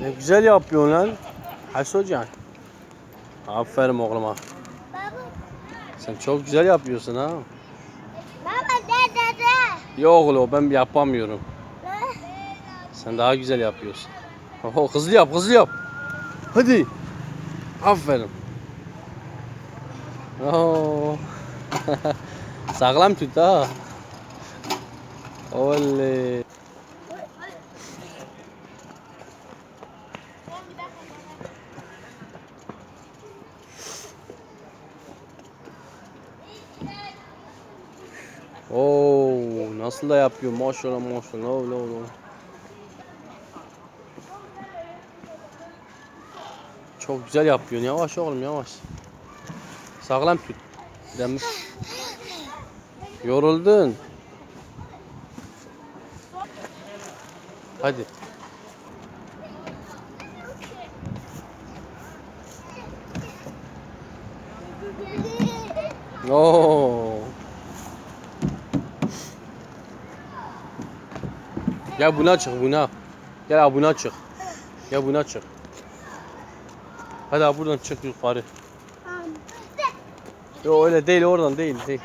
Ne güzel yapıyorsun lan. Hasocan. Aferin oğluma. Sen çok güzel yapıyorsun ha. Baba de de de. Yok oğlum ben yapamıyorum. Sen daha güzel yapıyorsun. Oho, hızlı yap hızlı yap. Hadi. Aferin. Oo. Sağlam tut ha. Oley. Oo, nasıl da yapıyor maşallah maşallah. Oğlum, oğlum. Çok güzel yapıyorsun. Yavaş oğlum yavaş. Sağlam tut. Demir. Yoruldun. Hadi. Oo. Gel buna çık buna. Gel abi buna çık. Gel buna çık. Hadi abi buradan çık yukarı. Yok öyle değil oradan değil değil.